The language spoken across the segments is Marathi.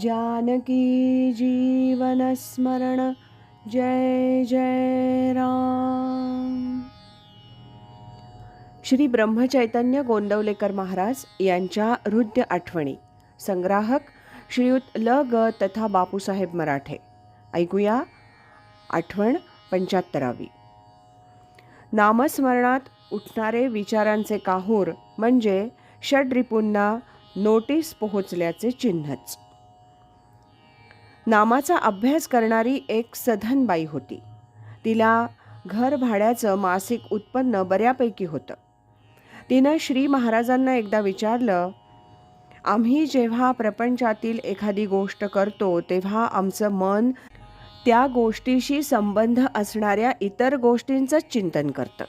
जानकी जीवनस्मरण जय जय राम। श्री ब्रह्मचैतन्य गोंदवलेकर महाराज यांच्या हृदय आठवणी संग्राहक श्रीयुत ल. ग. तथा बापूसाहेब मराठे. ऐकूया आठवण पंच्याहत्तरावी. नामस्मरणात उठणारे विचारांचे काहूर म्हणजे षड्रिपूंना नोटीस पोहोचल्याचे चिन्हच. नामाचा अभ्यास करणारी एक सधन बाई होती. तिला घर भाड्याचं मासिक उत्पन्न बऱ्यापैकी होतं. तिनं श्री महाराजांना एकदा विचारलं आम्ही जेव्हा प्रपंचातील एखादी गोष्ट करतो तेव्हा आमचं मन त्या गोष्टीशी संबंध असणाऱ्या इतर गोष्टींचंच चिंतन करतं.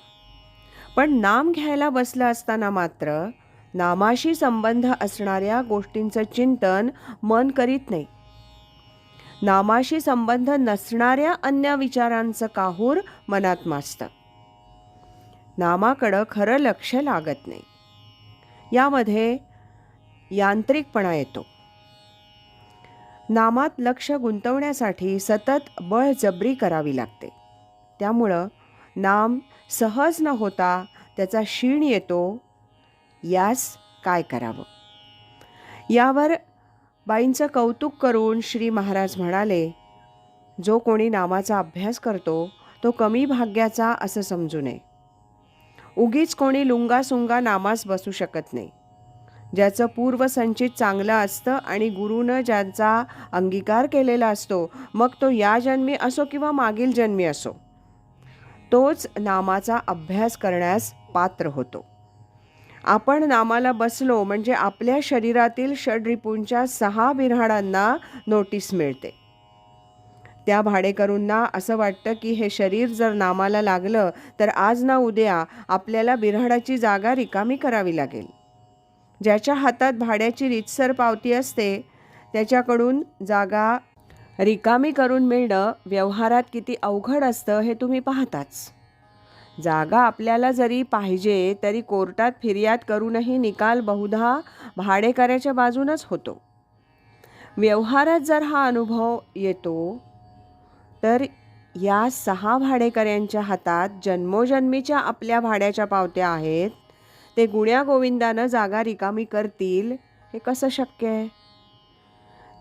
पण नाम घ्यायला बसलं असताना मात्र नामाशी संबंध असणाऱ्या गोष्टींचं चिंतन मन करीत नाही. नामाशी संबंध नसणाऱ्या अन्य विचारांचं काहूर मनात माजतं. नामाकडं खरं लक्ष लागत नाही. यामध्ये यांत्रिकपणा येतो. नामात लक्ष गुंतवण्यासाठी सतत बळजबरी करावी लागते. त्यामुळं नाम सहज न होता त्याचा क्षीण येतो यास काय करावं? यावर बाईंचं कौतुक करून श्री महाराज म्हणाले जो कोणी नामाचा अभ्यास करतो तो कमी भाग्याचा असं समजू नये. उगीच कोणी लुंगासुंगा नामास बसू शकत नाही. ज्याचं पूर्वसंचित चांगलं असतं आणि गुरुनं ज्यांचा अंगीकार केलेला असतो मग तो या जन्मी असो किंवा मागील जन्मी असो. तोच नामाचा अभ्यास करण्यास पात्र होतो. आपण नामाला बसलो म्हणजे आपल्या शरीरातील षडरिपूंच्या सहा बिऱ्हाडांना नोटीस मिळते. त्या भाडेकरूंना असं वाटतं की हे शरीर जर नामाला लागलं तर आज ना उद्या आपल्याला बिऱ्हाडाची जागा रिकामी करावी लागेल. ज्याच्या हातात भाड्याची रितसर पावती असते त्याच्याकडून जागा रिकामी करून मिळणं व्यवहारात किती अवघड असतं हे तुम्ही पाहताच. जागा आपल्याला जरी पाहिजे तरी कोर्टात फिर्याद करूनही निकाल बहुधा भाडेकऱ्याच्या बाजूनच होतो. व्यवहारात जर हा अनुभव येतो तर या सहा भाडेकऱ्यांच्या हातात जन्मोजन्मीच्या आपल्या भाड्याच्या पावत्या आहेत. ते गुण्या गोविंदानं जागा रिकामी करतील हे कसं शक्य आहे?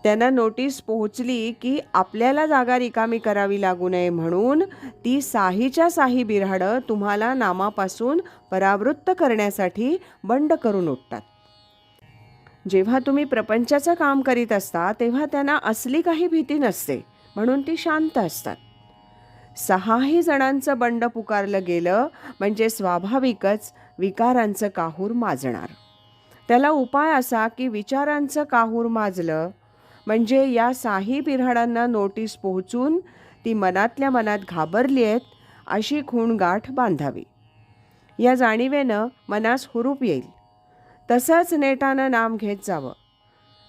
त्यांना नोटीस पोहोचली की आपल्याला जागा रिकामी करावी लागू नये म्हणून ती साहीच्या साही बिऱ्हाडं तुम्हाला नामापासून परावृत्त करण्यासाठी बंड करून उठतात जेव्हा तुम्ही प्रपंचाचं काम करीत असता तेव्हा त्यांना असली काही भीती नसते म्हणून ती शांत असतात. सहाही जणांचं बंड पुकारलं गेलं म्हणजे स्वाभाविकच विकारांचं काहूर माजणार. त्याला उपाय असा की विचारांचं काहूर माजलं म्हणजे या साही पिऱ्हाडांना नोटीस पोहोचून ती मनातल्या मनात घाबरली आहेत अशी खूण गाठ बांधावी. या जाणीवेनं मनास हुरूप येईल. तसंच नेटानं नाम घेत जावं.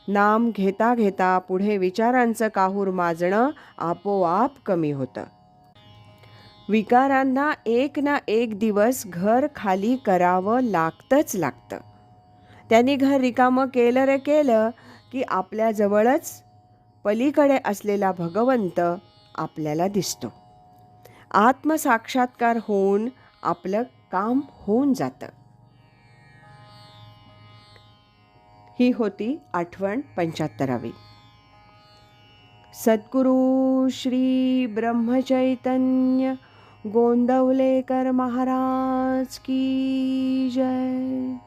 नाम घेता घेता पुढे विचारांचं काहूर माजणं आपोआप कमी होतं. विकारांना एक ना एक दिवस घर खाली करावं लागतंच लागतं. त्यांनी घर रिकामं केलं रे केलं की आपल्याजवळच पलीकडे असलेला भगवंत आपल्याला दिसतो. आत्मसाक्षात्कार होऊन आपलं काम होऊन जातं. ही होती आठवण पंच्याहत्तरावी. सद्गुरू श्री ब्रह्मचैतन्य गोंदवलेकर महाराज की जय.